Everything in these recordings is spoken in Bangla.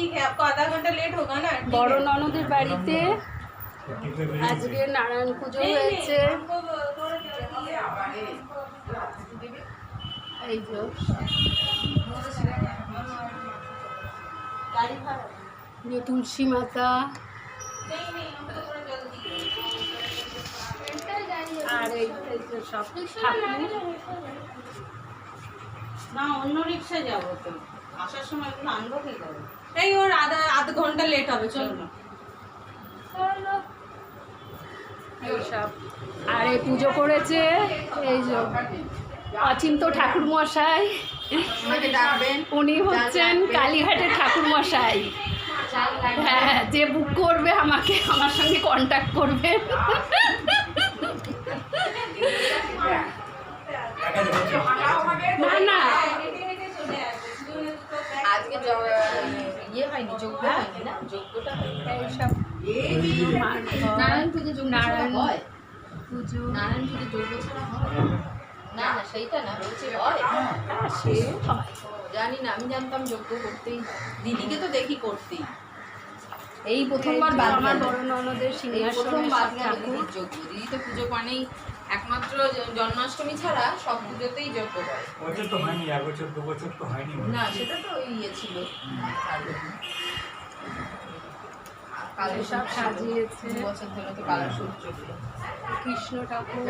ठीक है आपको आधा घंटा लेट होगा ना ठीक বড় है। ননদের বাড়িতে আজকে নারায়ণ পুজো হয়েছে हमको थोड़ा जल्दी है। এই যে যে তুলসী মাতা नहीं नहीं हमको थोड़ा जल्दी আর এই এই যে সব ঠাকুর না অন্য রিক্সায় যাবো তো আসার সময় এগুলো আনবো কি করে এই ওর আধা আধ ঘণ্টা লেট হবে চলো না। সব পুজো করেছে এই যে অচিন্ত ঠাকুর মশাই উনি হচ্ছেন কালীঘাটের ঠাকুর মশাই হ্যাঁ, হ্যাঁ যে বুক করবে আমাকে আমার সঙ্গে কন্ট্যাক্ট করবে। হয়নি যোগ্য হয়নি না যোগ্যটা হয়নি নারায়ণ পুজো যোগ্য নারায়ণ হয়। পুজো। নারায়ণ পুজো যোগ্য ছাড়া হয়। না না সেইটা না বলছি হয়। হ্যাঁ, সে জানি না আমি জানতাম যোগ্য করতেই দিদিকে তো দেখি করতেই। এই প্রথমবার আমার। বড় ননদের সিংহাসনে ঠাকুর। যোগ্য দিদি তো পুজো মানেই একমাত্র জন্মাষ্টমী ছাড়া সব পুজোতেই যোগ্য করে। বছর তো হয়নি এক বছর দু বছর তো হয়নি না সেটা তো ওই ইয়ে ছিল। কালো। সব সাজিয়েছে। দু বছর ধরে তো কালো সূর্য কৃষ্ণ ঠাকুর।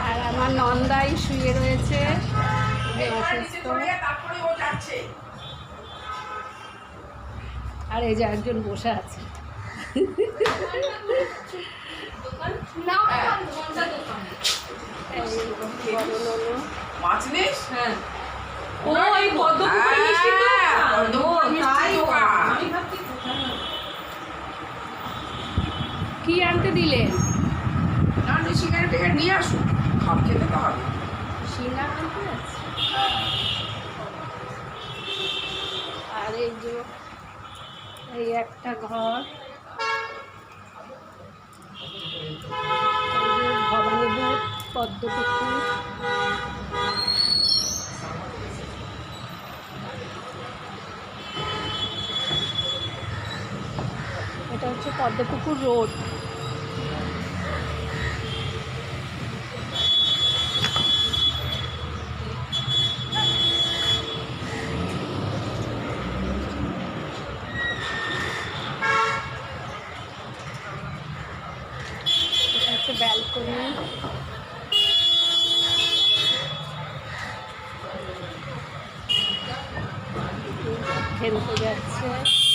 আর আমার নন্দাই শুয়ে রয়েছে। আর এই যে একজন বসে আছে। হ্যাঁ ও হ্যাঁ, দোকান পদ্মপুকুরের ও, মিষ্টির তাই দোকান। বলো। আমি ভাবছি কোথায়? কি আনতে দিলে না ডেকে নিয়ে আসুন সব খেতে তো হবে আর এই যে, এই একটা ঘর। ভবানীভূত পদ্মপুকুর। এটা হচ্ছে পদ্মপুকুর রোড এটা হচ্ছে ব্যালকনি খেলতে যাচ্ছে।